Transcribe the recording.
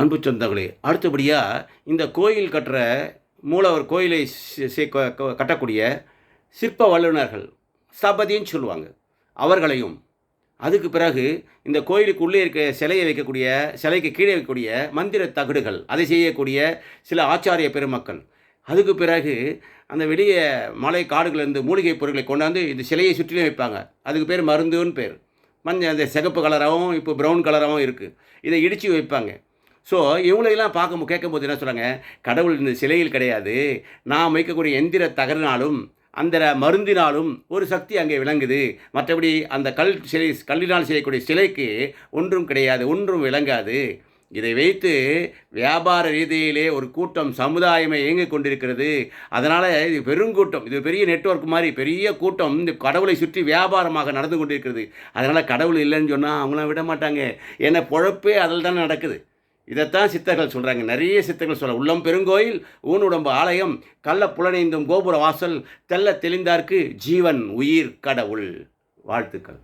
அன்பு சொந்தங்களே அடுத்தபடியாக இந்த கோயில் கட்டுற மூலவர் கோயிலை கட்டக்கூடிய சிற்ப வல்லுநர்கள் ஸ்தபதின்னு சொல்லுவாங்க. அவர்களையும் அதுக்கு பிறகு இந்த கோயிலுக்கு உள்ளே இருக்க சிலையை வைக்கக்கூடிய சிலைக்கு கீழே வைக்கக்கூடிய மந்திர தகடுகள் அதை செய்யக்கூடிய சில ஆச்சாரிய பெருமக்கள். அதுக்கு பிறகு அந்த வெளியே மலை காடுகளிலிருந்து மூலிகை பொருட்களை கொண்டாந்து இந்த சிலையை சுற்றிலும் வைப்பாங்க. அதுக்கு பேர் மருந்துன்னு பேர். மஞ்சள் அந்த சிகப்பு கலராகவும் இப்போ ப்ரௌன் கலராகவும் இருக்குது இதை இடித்து வைப்பாங்க. ஸோ இவங்களையெல்லாம் பார்க்கும் கேட்கும்போது என்ன சொல்கிறாங்க கடவுள் இந்த சிலையில் கிடையாது. நாம் வைக்கக்கூடிய எந்திர தகரினாலும் அந்த மருந்தினாலும் ஒரு சக்தி அங்கே விளங்குது. மற்றபடி அந்த கல் சிலை கல்லினால் செய்யக்கூடிய சிலைக்கு ஒன்றும் கிடையாது ஒன்றும் விளங்காது. இதை வைத்து வியாபார ரீதியிலே ஒரு கூட்டம் சமுதாயமே இயங்கிக் கொண்டிருக்கிறது. அதனால் இது பெருங்கூட்டம் இது பெரிய நெட்வொர்க் மாதிரி பெரிய கூட்டம். இந்த கடவுளை சுற்றி வியாபாரமாக நடந்து கொண்டிருக்கிறது. அதனால் கடவுள் இல்லைன்னு சொன்னால் அவங்களாம் விட மாட்டாங்க. ஏன்னா பொழப்பே அதில் தான் நடக்குது. இதைத்தான் சித்தர்கள் சொல்கிறாங்க நிறைய சித்தர்கள் சொல்ல உள்ளம் பெருங்கோயில் ஊனுடம்பு ஆலயம் கள்ள புலனைந்தும் கோபுர வாசல் தெல்ல தெளிந்தார்க்கு ஜீவன் உயிர் கடவுள். வாழ்த்துக்கள்.